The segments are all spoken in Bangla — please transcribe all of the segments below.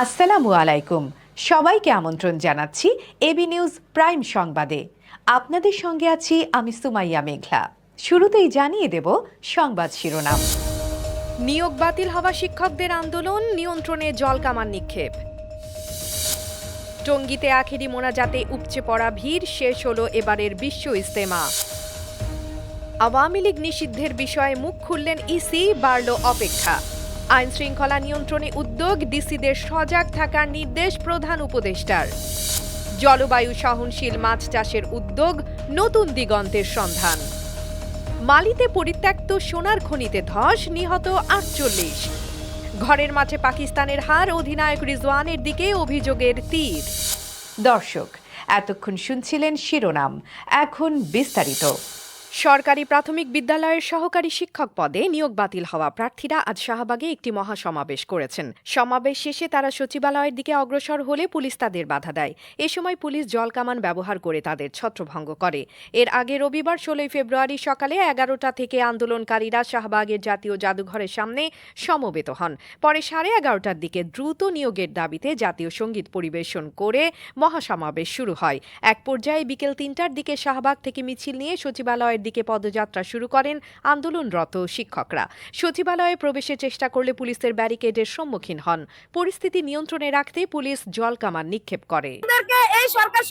আসসালামু আলাইকুম। সবাইকে আমন্ত্রণ জানাচ্ছি এবি নিউজ প্রাইম সংবাদে। আপনাদের সঙ্গে আছি আমি সুমাইয়া মেঘলা। শুরুতেই জানিয়ে দেব সংবাদ শিরোনাম। নিয়োগ বাতিল হওয়া শিক্ষকদের আন্দোলন, নিয়ন্ত্রণে জল কামান নিক্ষেপ। টঙ্গীতে আখেরি মোনাজাতে উপচে পড়া ভিড় শেষ হলো এবারের বিশ্ব ইস্তেমা আওয়ামী লীগ নিষিদ্ধের বিষয়ে মুখ খুললেন ইসি, বাড়ল অপেক্ষা। আইন শৃঙ্খলা নিয়ন্ত্রণে উদ্যোগ, ডিসিদের সজাগ থাকার নির্দেশ প্রধান উপদেষ্টার। জলবায়ু সহনশীল মাছ চাষের উদ্যোগ, নতুন দিগন্তের সন্ধান। মালিতে পরিত্যক্ত সোনার খনিতে ধস, নিহত আটচল্লিশ। ঘরের মাঠে পাকিস্তানের হার, অধিনায়ক রিজওয়ানের দিকে অভিযোগের তীর। দর্শক, এতক্ষণ শুনছিলেন শিরোনাম, এখন বিস্তারিত। সরকারি প্রাথমিক বিদ্যালয়ের সহকারী শিক্ষক পদে নিয়োগ বাতিল হওয়া প্রার্থীরা আজ শাহবাগে একটি মহাসমাবেশ করেছেন। সমাবেশ শেষে তারা সচিবালয়ের দিকে অগ্রসর হলে পুলিশ তাদের বাধা দেয়। এ সময় পুলিশ জলকামান ব্যবহার করে তাদের ছত্রভঙ্গ করে। এর আগে রবিবার ষোলোই ফেব্রুয়ারি সকালে এগারোটা থেকে আন্দোলনকারীরা শাহবাগের জাতীয় জাদুঘরের সামনে সমবেত হন। পরে সাড়ে এগারোটার দিকে দ্রুত নিয়োগের দাবিতে জাতীয় সংগীত পরিবেশন করে মহাসমাবেশ শুরু হয়। এক পর্যায়ে বিকেল তিনটার দিকে শাহবাগ থেকে মিছিল নিয়ে সচিবালয়ের দিকে পদযাত্রা শুরু করেন আন্দোলনরত শিক্ষকরা। সচিবালয়ে প্রবেশের চেষ্টা করলে পুলিশের ব্যারিকেডের সম্মুখীন হন। পরিস্থিতি নিয়ন্ত্রণে রাখতে পুলিশ জলকামান নিক্ষেপ করে। এই সরকার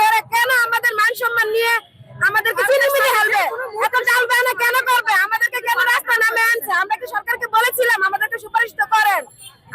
করে কেন আমাদের মান সম্মান নিয়ে আমাদেরকে না কেন করবে? আমাদেরকে কেন রাস্তা নামে আনছে? আমরা কি সরকারকে বলেছিলাম আমাদেরকে সুপারিশ তো করেন।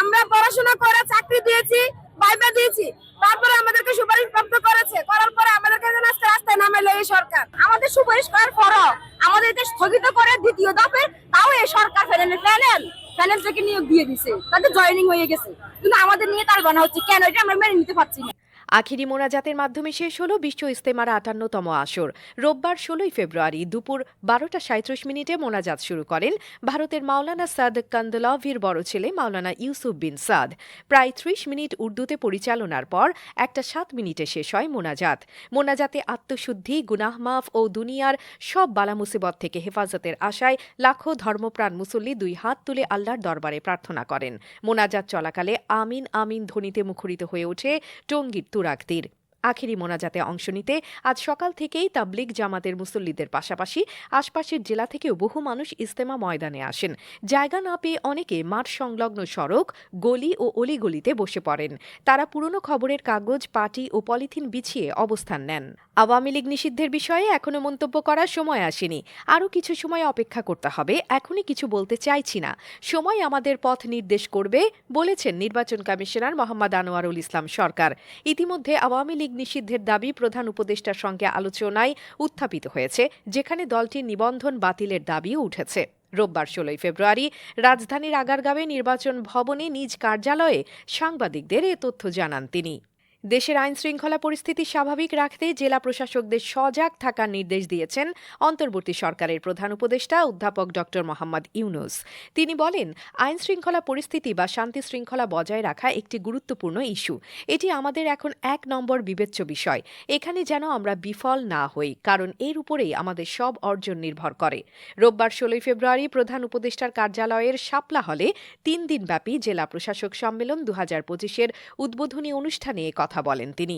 আমরা পড়াশোনা করে চাকরি দিয়েছি ভাইবা দিয়েছি। তারপরে আমাদেরকে সুপারিশ প্রাপ্ত করেছে করার পরে আমাদেরকে যেন আজকে রাস্তায় নামাইলো এই সরকার। আমাদের সুপারিশ করার পরও আমাদের এটা স্থগিত করে দ্বিতীয় দফে, তাও এই সরকার ফেলেন। ফেলেন। প্যানেল থেকে নিয়োগ দিয়ে দিছে। তাদের জয়েনিং হয়ে গেছে। কিন্তু আমাদের নিয়ে তার বানা হচ্ছে কেন? এটা আমরা মেনে নিতে পারছি না। আখিরি মোনাজাতের মাধ্যমে শেষ হল বিশ্ব ইস্তেমার আটান্নতম আসর। রোববার ষোলোই ফেব্রুয়ারি দুপুর বারোটা সাঁত্রিশ মিনিটে মোনাজাত শুরু করেন ভারতের মাওলানা সাদ কান্দলভির বড় ছেলে মাওলানা ইউসুফ বিন সাদ। প্রায় ত্রিশ মিনিট উর্দুতে পরিচালনার পর একটা সাত মিনিটে শেষ হয় মোনাজাত। মোনাজাতে আত্মশুদ্ধি গুনাহ মাফ ও দুনিয়ার সব বালা মুসিবত থেকে হেফাজতের আশায় লাখো ধর্মপ্রাণ মুসল্লি দুই হাত তুলে আল্লাহর দরবারে প্রার্থনা করেন। মোনাজাত চলাকালে আমিন আমিন ধ্বনিতে মুখরিত হয়ে ওঠে টঙ্গীর Interactir. আখেরি মোনাজাতে অংশ নিতে আজ সকাল থেকেই তাবলিগ জামাতের মুসল্লিদের পাশাপাশি আশপাশের জেলা থেকেও বহু মানুষ ইস্তেমা ময়দানে আসেন। জায়গা না পেয়ে অনেকে মাঠ সংলগ্ন সড়ক, গলি ও অলিগলিতে বসে পড়েন। তারা পুরনো খবরের কাগজ, পাটি ও পলিথিন বিছিয়ে অবস্থান নেন। আওয়ামী লীগ নিষিদ্ধের বিষয়ে এখনও মন্তব্য করার সময় আসেনি। আরও কিছু সময় অপেক্ষা করতে হবে। এখনই কিছু বলতে চাইছি না। সময় আমাদের পথ নির্দেশ করবে, বলেছেন নির্বাচন কমিশনার মোহাম্মদ আনোয়ারুল ইসলাম সরকার। ইতিমধ্যে আওয়ামী লীগ নিষিদ্ধের দাবি প্রধান উপদেষ্টার সঙ্গে আলোচনায় উত্থাপিত হয়েছে, যেখানে দলটির নিবন্ধন বাতিলের দাবিও উঠেছে। রোববার ষোলোই ফেব্রুয়ারি রাজধানীর আগারগাঁওয়ে নির্বাচন ভবনে নিজ কার্যালয়ে সাংবাদিকদের এ তথ্য জানান তিনি। দেশের আইন শৃঙ্খলা পরিস্থিতি স্বাভাবিক রাখতে জেলা প্রশাসকদের সজাগ থাকার নির্দেশ দিয়েছেন অন্তর্বর্তী সরকারের প্রধান উপদেষ্টা অধ্যাপক ড মোহাম্মদ ইউনুস। তিনি বলেন আইন শৃঙ্খলা পরিস্থিতি বা শান্তি শৃঙ্খলা বজায় রাখা একটি গুরুত্বপূর্ণ ইস্যু। এটি আমাদের এখন এক নম্বর বিবেচ্য বিষয়। এখানে যেন আমরা বিফল না হই, কারণ এর উপরেই আমাদের সব অর্জন নির্ভর করে। রোববার ষোলোই ফেব্রুয়ারি প্রধান উপদেষ্টার কার্যালয়ের শাপলা হলে তিন দিনব্যাপী জেলা প্রশাসক সম্মেলন দু হাজার পঁচিশের উদ্বোধনী অনুষ্ঠানে এ কথা বলেন তিনি।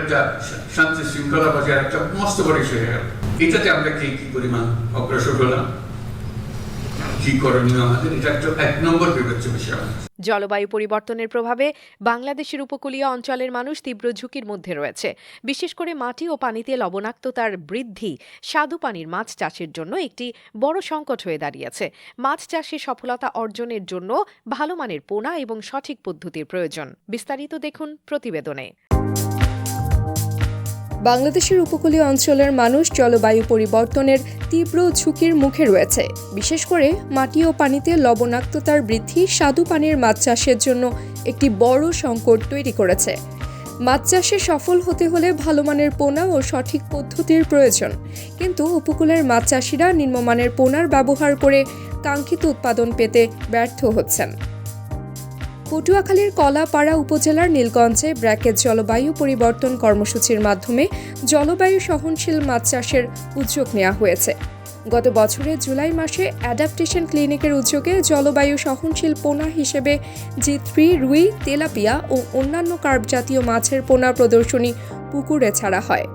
একটা শান্তি শৃঙ্খলা বজায় একটা মস্ত বড় ইস্যু হয়ে গেল। এটাতে আমরা কি কি পরিমাণ অগ্রসর হলাম? কি করণীয় আমাদের? এটা একটা এক নম্বর বিবেচ্য বিষয় জলবায়ু পরিবর্তনের প্রভাবে বাংলাদেশের উপকূলীয় অঞ্চলের মানুষ তীব্র ঝুঁকির মধ্যে রয়েছে। বিশেষ করে মাটি ও পানিতে লবণাক্ততার বৃদ্ধি স্বাদু পানির মাছ চাষের জন্য একটি বড় সংকট হয়ে দাঁড়িয়েছে। মাছ চাষে সফলতা অর্জনের জন্য ভালো মানের পোনা এবং সঠিক পদ্ধতির প্রয়োজন। বিস্তারিত দেখুন প্রতিবেদনে। বাংলাদেশের উপকূলীয় অঞ্চলের মানুষ জলবায়ু পরিবর্তনের তীব্র ঝুঁকির মুখে রয়েছে। বিশেষ করে মাটি ও পানিতে লবণাক্ততার বৃদ্ধি স্বাদু পানির মাছ চাষের জন্য একটি বড় সংকট তৈরি করেছে। মাছ চাষে সফল হতে হলে ভালো মানের পোনা ও সঠিক পদ্ধতির প্রয়োজন। কিন্তু উপকূলের মাছ চাষিরা নিম্নমানের পোনার ব্যবহার করে কাঙ্ক্ষিত উৎপাদন পেতে ব্যর্থ হচ্ছেন। পটুয়াখালীর কলাপাড়া উপজেলার নীলগঞ্জে ব্র্যাকেট জলবায়ু পরিবর্তন কর্মসূচির মাধ্যমে জলবায়ু সহনশীল মাছ চাষের উদ্যোগ নেওয়া হয়েছে। গত বছরের জুলাই মাসে অ্যাডাপ্টেশন ক্লিনিকের উদ্যোগে জলবায়ু সহনশীল পোনা হিসেবে জি থ্রি, রুই, তেলাপিয়া ও অন্যান্য কার্প জাতীয় মাছের পোনা প্রদর্শনী পুকুরে ছাড়া হয়।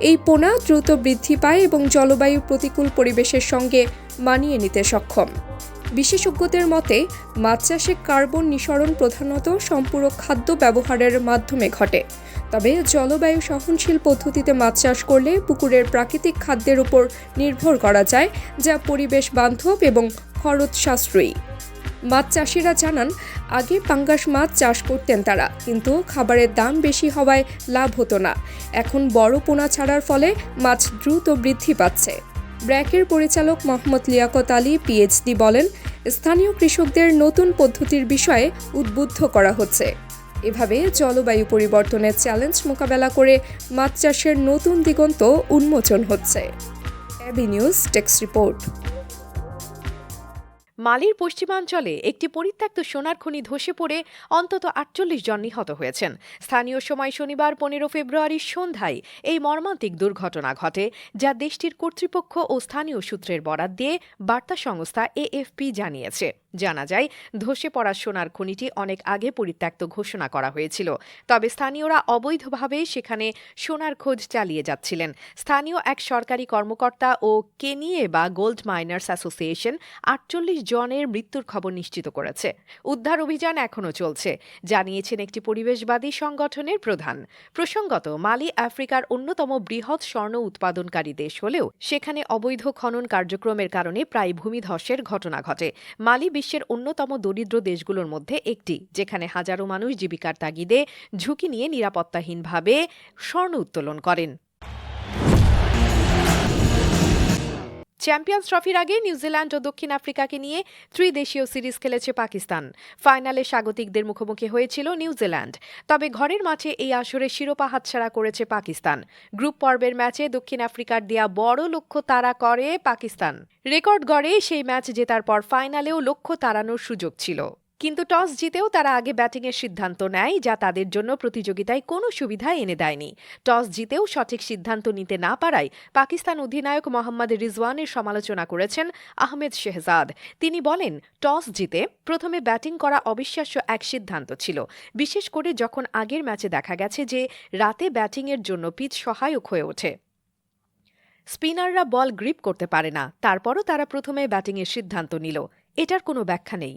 এই পোনা দ্রুত বৃদ্ধি পায় এবং জলবায়ু প্রতিকূল পরিবেশের সঙ্গে মানিয়ে নিতে সক্ষম। বিশেষজ্ঞদের মতে, মাছ চাষে কার্বন নিঃসরণ প্রধানত সম্পূরক খাদ্য ব্যবহারের মাধ্যমে ঘটে। তবে জলবায়ু সহনশীল পদ্ধতিতে মাছ চাষ করলে পুকুরের প্রাকৃতিক খাদ্যের উপর নির্ভর করা যায়, যা পরিবেশ বান্ধব এবং খরচ সাশ্রয়ী। মাছ চাষিরা জানান, আগে পাঙ্গাস মাছ চাষ করতেন তারা, কিন্তু খাবারের দাম বেশি হওয়ায় লাভ হতো না। এখন বড় পোনা ছাড়ার ফলে মাছ দ্রুত বৃদ্ধি পাচ্ছে। ব্র্যাকের পরিচালক মোহাম্মদ লিয়াকত আলী পিএইচডি বলেন, স্থানীয় কৃষকদের নতুন পদ্ধতির বিষয়ে উদ্বুদ্ধ করা হচ্ছে। এভাবে জলবায়ু পরিবর্তনের চ্যালেঞ্জ মোকাবেলা করে মাছ চাষের নতুন দিগন্ত উন্মোচন হচ্ছে। অ্যাবি নিউজ টেক্স রিপোর্ট মালির পশ্চিমাঞ্চলে একটি পরিত্যক্ত সোনার খনি ধসে পড়ে অন্তত আটচল্লিশ জন নিহত হয়েছেন। স্থানীয় সময় শনিবার পনেরো ফেব্রুয়ারির সন্ধ্যায় এই মর্মান্তিক দুর্ঘটনা ঘটে, যা দেশটির কর্তৃপক্ষ ও স্থানীয় সূত্রের বরাত দিয়ে বার্তা সংস্থা এএফপি জানিয়েছে। জানা যায়, ধসে পড়া সোনার খনিটি অনেক আগে পরিত্যক্ত ঘোষণা করা হয়েছিল। তবে স্থানীয়রা অবৈধভাবে সেখানে সোনার খোঁজ চালিয়ে যাচ্ছিলেন। স্থানীয় এক সরকারি কর্মকর্তা ও কেনিয়ে বা গোল্ড মাইনার্স অ্যাসোসিয়েশন আটচল্লিশ জনের মৃত্যুর খবর নিশ্চিত করেছে। উদ্ধার অভিযান এখনও চলছে, জানিয়েছেন একটি পরিবেশবাদী সংগঠনের প্রধান। প্রসঙ্গত, মালি আফ্রিকার অন্যতম বৃহৎ স্বর্ণ উৎপাদনকারী দেশ হলেও সেখানে অবৈধ খনন কার্যক্রমের কারণে প্রায় ভূমিধসের ঘটনা ঘটে। মালি বিশ্বের অন্যতম দরিদ্র দেশগুলোর মধ্যে একটি, যেখানে হাজারো মানুষ জীবিকার তাগিদে ঝুঁকি নিয়ে নিরাপত্তাহীনভাবে স্বর্ণ উত্তোলন করেন। চ্যাম্পিয়ন্স ট্রফির আগে নিউজিল্যান্ড ও দক্ষিণ আফ্রিকাকে নিয়ে ত্রিদেশীয় সিরিজ খেলেছে পাকিস্তান। ফাইনালে স্বাগতিকদের মুখোমুখি হয়েছিল নিউজিল্যান্ড। তবে ঘরের মাঠে এই আসরে শিরোপা হাতছাড়া করেছে পাকিস্তান। গ্রুপ পর্বের ম্যাচে দক্ষিণ আফ্রিকার দেয়া বড় লক্ষ্য তারা করে পাকিস্তান। রেকর্ড গড়ে সেই ম্যাচ জেতার পর ফাইনালেও লক্ষ্য তাড়ানোর সুযোগ ছিল। কিন্তু টস জিতেও তারা আগে ব্যাটিংয়ের সিদ্ধান্ত নেয়, যা তাদের জন্য প্রতিযোগিতায় কোনো সুবিধা এনে দেয়নি। টস জিতেও সঠিক সিদ্ধান্ত নিতে না পারায় পাকিস্তান অধিনায়ক মোহাম্মদ রিজওয়ানের সমালোচনা করেছেন আহমেদ শেহজাদ। তিনি বলেন, টস জিতে প্রথমে ব্যাটিং করা অবিশ্বাস্য এক সিদ্ধান্ত ছিল। বিশেষ করে যখন আগের ম্যাচে দেখা গেছে যে রাতে ব্যাটিংয়ের জন্য পিচ সহায়ক হয়ে ওঠে। স্পিনাররা বল গ্রিপ করতে পারে না, তারপরও তারা প্রথমে ব্যাটিংয়ের সিদ্ধান্ত নিল। এটার কোনো ব্যাখ্যা নেই।